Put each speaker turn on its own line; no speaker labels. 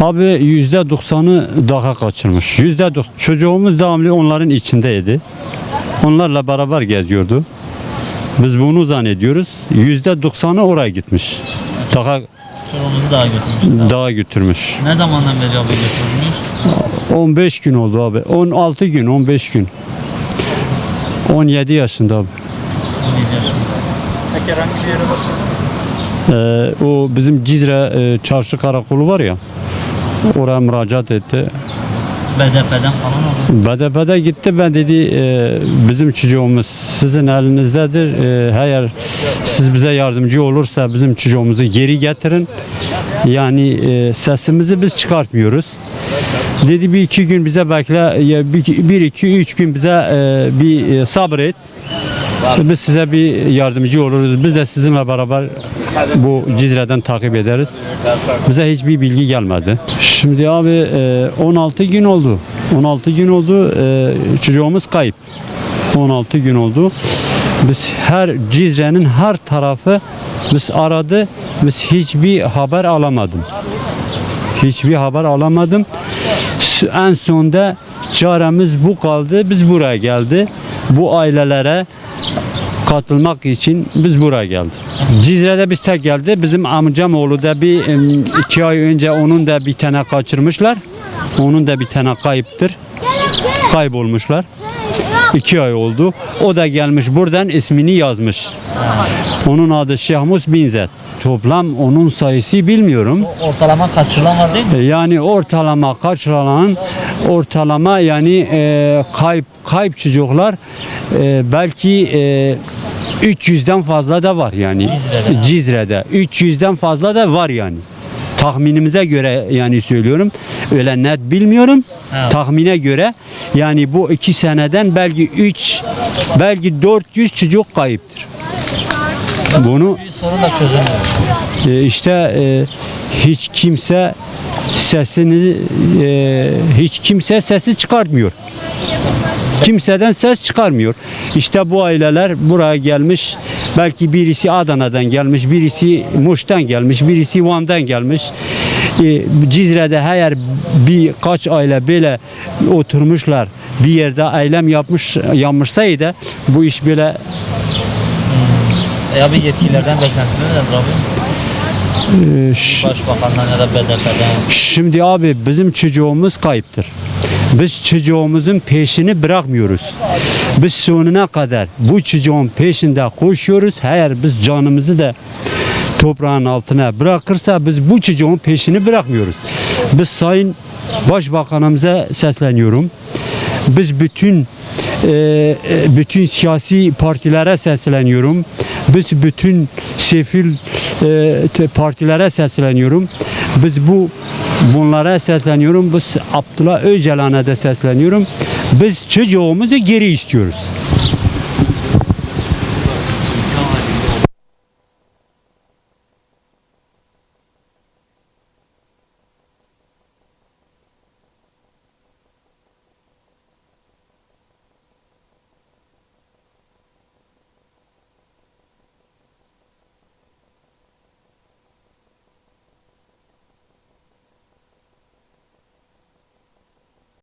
Abi yüzde doksanı daha kaçırmış. Yüzde dok- çocuğumuz devamlı onların içindeydi. Onlarla beraber geziyordu. Biz bunu zannediyoruz. Yüzde doksanı oraya gitmiş. Daha
Çocuğumuzu daha götürmüş.
daha götürmüş.
Ne zamandan beri abi götürmüş?
15 gün oldu abi. 16 gün, 15 gün. 17 yaşında abi.
17 yaşında.
Peki herhangi bir yere başka?
Ee, o bizim Cizre e, çarşı karakolu var ya. Oraya müracaat etti.
BDP'den falan oldu.
BDP'de gitti ben dedi e, bizim çocuğumuz sizin elinizdedir. E, eğer siz bize yardımcı olursa bizim çocuğumuzu geri getirin. Yani e, sesimizi biz çıkartmıyoruz. Dedi bir iki gün bize bekle, bir, bir iki üç gün bize e, bir e, sabret. Biz size bir yardımcı oluruz. Biz de sizinle beraber bu Cizre'den takip ederiz. Bize hiçbir bilgi gelmedi. Şimdi abi e, 16 gün oldu. 16 gün oldu. e, Çocuğumuz kayıp. 16 gün oldu. Biz her Cizre'nin her tarafı biz aradı. Biz hiçbir haber alamadım. Hiçbir haber alamadım. En sonunda çaremiz bu kaldı. Biz buraya geldi. Bu ailelere katılmak için biz buraya geldik. Cizre'de biz tek geldi. Bizim amcam oğlu da bir iki ay önce onun da bir tane kaçırmışlar. Onun da bir tane kayıptır. Kaybolmuşlar. İki ay oldu. O da gelmiş buradan ismini yazmış. Onun adı Şehmus Binzet. Toplam onun sayısı bilmiyorum.
Ortalama kaçırılan var değil mi?
Yani ortalama kaçırılan ortalama yani e, kayıp kayıp çocuklar e, belki e, 300'den fazla da var yani
Cizre'de.
Cizre'de 300'den fazla da var yani tahminimize göre yani söylüyorum öyle net bilmiyorum
Evet.
tahmine göre yani bu iki seneden belki 3 belki 400 çocuk kayıptır bunu
Bir sorun da çözemiyor.
e, işte e, hiç kimse sesini e, hiç kimse sesi çıkartmıyor. Kimseden ses çıkarmıyor. İşte bu aileler buraya gelmiş. Belki birisi Adana'dan gelmiş, birisi Muş'tan gelmiş, birisi Van'dan gelmiş. E, Cizre'de eğer birkaç aile böyle oturmuşlar bir yerde eylem yapmış yapmışsaydı bu iş böyle
E abi yetkililerden beklentiniz abi?
E, ş-
Başbakandan ya da BDP'den.
Şimdi abi bizim çocuğumuz kayıptır. Biz çocuğumuzun peşini bırakmıyoruz. Biz sonuna kadar bu çocuğun peşinde koşuyoruz. Eğer biz canımızı da toprağın altına bırakırsa biz bu çocuğun peşini bırakmıyoruz. Biz Sayın Başbakanımıza sesleniyorum. Biz bütün e, e, bütün siyasi partilere sesleniyorum. Biz bütün sefil e, partilere sesleniyorum. Biz bu bunlara sesleniyorum. Biz Abdullah Öcalan'a da sesleniyorum. Biz çocuğumuzu geri istiyoruz.